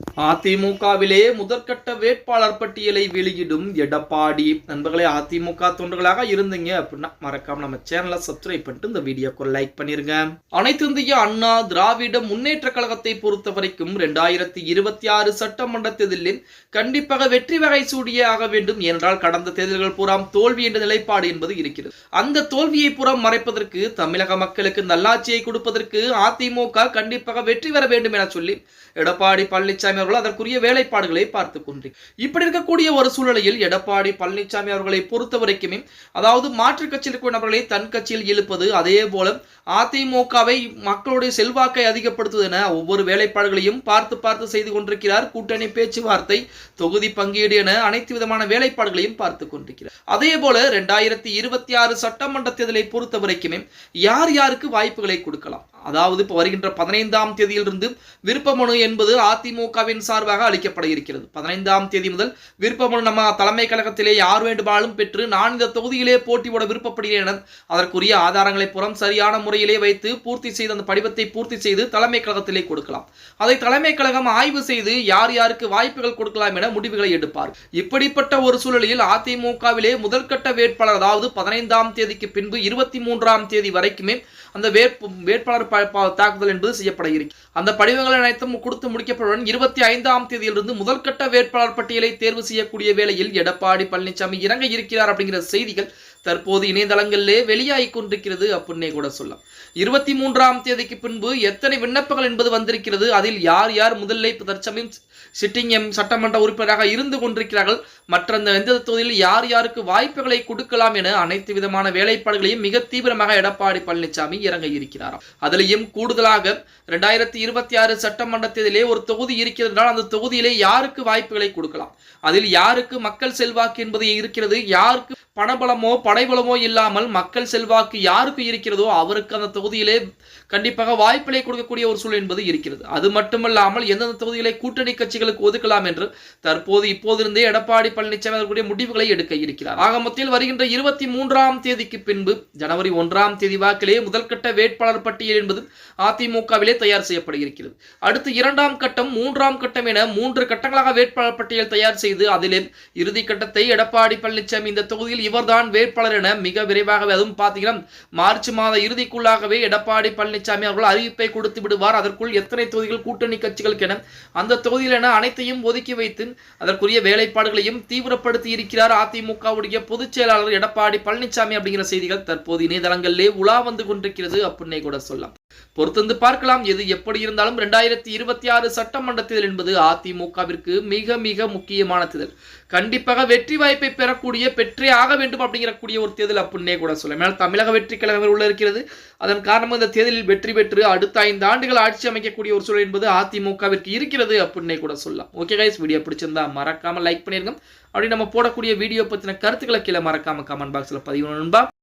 அதிமுகவிலே முதற்கட்ட வேட்பாளர் பட்டியலை வெளியிடும் எடப்பாடி. நண்பர்களே அதிமுக தொண்டர்களாக இருந்தீங்க அப்படின்னா மறக்காம நம்ம சேனலை சப்ஸ்கிரைப் பண்ணிட்டு இந்த வீடியோக்கு லைக் பண்ணிருங்க. அனைத்து இந்திய அண்ணா திராவிட முன்னேற்ற கழகத்தை பொறுத்த வரைக்கும் ரெண்டாயிரத்தி இருபத்தி ஆறு சட்டமன்ற தேர்தலில் கண்டிப்பாக வெற்றி வகை சூடியே ஆக வேண்டும். என்றால் கடந்த தேர்தல்கள் பூராம் தோல்வி என்ற நிலைப்பாடு என்பது இருக்கிறது. அந்த தோல்வியை புறம் மறைப்பதற்கு தமிழக மக்களுக்கு நல்லாட்சியை கொடுப்பதற்கு அதிமுக கண்டிப்பாக வெற்றி பெற வேண்டும் என சொல்லி எடப்பாடி பழனிசாமி அவர்கள் அதற்குரிய வேலைப்பாடுகளை பார்த்து கொண்டு இப்படி இருக்கக்கூடிய ஒரு சூழ்நிலையில் எடப்பாடி பழனிசாமி அவர்களை பொறுத்த வரைக்குமே அதாவது மாற்றுக் கட்சியில் இருக்கிற நபர்களை தன் கட்சியில் இழுப்பது அதே போல அதிமுகவை மக்களுடைய செல்வாக்கை அதிகப்படுத்துவது என ஒவ்வொரு வேலைப்பாடுகளையும் பார்த்து பார்த்து செய்து கொண்டிருக்கிறார். கூட்டணி பேச்சுவார்த்தை தொகுதி பங்கீடு என அனைத்து விதமான வேலைப்பாடுகளையும் பார்த்து கொண்டிருக்கிறார். அதே போல ரெண்டாயிரத்தி இருபத்தி ஆறு சட்டமன்ற தேர்தலை பொறுத்த வரைக்குமே யார் யாருக்கு வாய்ப்புகளை கொடுக்கலாம்? அதாவது இப்போ வருகின்ற பதினைந்தாம் தேதியிலிருந்து விருப்ப மனு என்பது திமுகவின் சார்பாக அளிக்கப்பட இருக்கிறது. பதினைந்தாம் தேதி முதல் விருப்பமனு நம்ம தலைமை கழகத்திலே யார் வேண்டுமானாலும் பெற்று நான் இந்த தொகுதியிலே போட்டி போட விருப்பப்படுகிறேன் என அதற்குரிய ஆதாரங்களை புறம் சரியான முறையிலே வைத்து பூர்த்தி செய்து அந்த படிவத்தை பூர்த்தி செய்து தலைமை கழகத்திலே கொடுக்கலாம். அதை தலைமை கழகம் ஆய்வு செய்து யார் யாருக்கு வாய்ப்புகள் கொடுக்கலாம் என முடிவுகளை எடுப்பார். இப்படிப்பட்ட ஒரு சூழலில் அதிமுகவிலே முதல்கட்ட வேட்பாளர் அதாவது பதினைந்தாம் தேதிக்கு பின்பு இருபத்தி மூன்றாம் தேதி வரைக்குமே அந்த வேட்பாளர் தாக்குதல் என்பது செய்யப்பட இருக்கு. அந்த படிவங்கள் அனைத்தும் கொடுத்து முடிக்கப்படும் இருபத்தி ஐந்தாம் தேதியிலிருந்து முதல்கட்ட வேட்பாளர் பட்டியலை தேர்வு செய்யக்கூடிய வேளையில் எடப்பாடி பழனிசாமி இறங்க இருக்கிறார் அப்படிங்கிற செய்திகள் தற்போது இணையதளங்களிலே வெளியாகி கொண்டிருக்கிறது அப்படின்னே கூட சொல்லலாம். இருபத்தி மூன்றாம் தேதிக்கு பின்பு எத்தனை விண்ணப்பங்கள் என்பது வந்திருக்கிறது அதில் யார் யார் முதல்ல இப்போ தற்சமயம் சிட்டிங் எம் சட்டமன்ற உறுப்பினராக இருந்து கொண்டிருக்கிறார்கள் மற்ற அந்த எந்த தொகுதியில் யார் யாருக்கு வாய்ப்புகளை கொடுக்கலாம் என அனைத்து விதமான வேலைப்பாடுகளையும் மிக தீவிரமாக எடப்பாடி பழனிசாமி இறங்க இருக்கிறாராம். அதிலையும் கூடுதலாக ரெண்டாயிரத்தி இருபத்தி ஆறு சட்டமன்ற தேர்தலே ஒரு தொகுதி இருக்கிறது என்றால் அந்த தொகுதியிலே யாருக்கு வாய்ப்புகளை கொடுக்கலாம்? அதில் யாருக்கு மக்கள் செல்வாக்கு என்பது இருக்கிறது? யாருக்கு பணபலமோ படைபலமோ இல்லாமல் மக்கள் செல்வாக்கு யாருக்கு இருக்கிறதோ அவருக்கு அந்த தொகுதியிலே கண்டிப்பாக வாய்ப்பிலே கொடுக்கக்கூடிய ஒரு சூழல் என்பது இருக்கிறது. அது மட்டுமல்லாமல் எந்தெந்த தொகுதிகளை கூட்டணி கட்சிகளுக்கு ஒதுக்கலாம் என்று தற்போது இப்போதிருந்தே எடப்பாடி பழனிசாமி அவர்களுடைய முடிவுகளை எடுக்க இருக்கிறார். ஆக மொத்தத்தில் வருகின்ற இருபத்தி மூன்றாம் தேதிக்கு பின்பு ஜனவரி ஒன்றாம் தேதி வாக்கிலே முதல்கட்ட வேட்பாளர் பட்டியல் என்பது அதிமுகவிலே தயார் செய்யப்பட இருக்கிறது அடுத்து இரண்டாம் கட்டம் மூன்றாம் கட்டம் என மூன்று கட்டங்களாக வேட்பாளர் பட்டியல் தயார் செய்து அதிலே இறுதி கட்டத்தை எடப்பாடி பழனிசாமி இந்த தொகுதியில் இவர்தான் வேட்பாளர் என மிக விரைவாகவே அதுவும் பார்த்தீங்கன்னா மார்ச் மாத இறுதிக்குள்ளாகவே எடப்பாடி பழனிசாமி அவர்கள் அறிவிப்பை கொடுத்து விடுவார். அதற்குள் எத்தனை தொகுதிகள் கூட்டணி கட்சிகளுக்கு என அந்த தொகுதியில் என அனைத்தையும் ஒதுக்கி வைத்து அதற்குரிய வேலைப்பாடுகளையும் தீவிரப்படுத்தி இருக்கிறார் அதிமுகவுடைய பொதுச் செயலாளர் எடப்பாடி பழனிசாமி அப்படிங்கிற செய்திகள் தற்போது இணையதளங்களிலே உலா வந்து கொண்டிருக்கிறது. அப்படின்னே கூட சொல்லலாம். பொறுத்திருந்து பார்க்கலாம். எது எப்படி இருந்தாலும் ரெண்டாயிரத்தி இருபத்தி ஆறு சட்டமன்ற தேர்தல் என்பது அதிமுகவிற்கு மிக மிக முக்கியமான தேர்தல். கண்டிப்பாக வெற்றி வாய்ப்பை பெறக்கூடிய பெற்றே ஆக வேண்டும் அப்படிங்கிற கூடிய ஒரு தேர்தல் அப்படின்னே கூட சொல்லலாம். ஏன்னால் தமிழக வெற்றி கழகம் உள்ள இருக்கிறது. அதன் காரணமாக இந்த தேர்தலில் வெற்றி பெற்று அடுத்த ஐந்து ஆண்டுகள் ஆட்சி அமைக்கக்கூடிய ஒரு சூழல் என்பது அதிமுகவிற்கு இருக்கிறது அப்படின்னே கூட சொல்லலாம். ஓகே கைஸ் வீடியோ பிடிச்சிருந்தா மறக்காம லைக் பண்ணிருங்க. அப்படி நம்ம போடக்கூடிய வீடியோ பத்தின கருத்துக்களை கீழே மறக்காம கமெண்ட் பாக்ஸில் பதிவு நண்பா.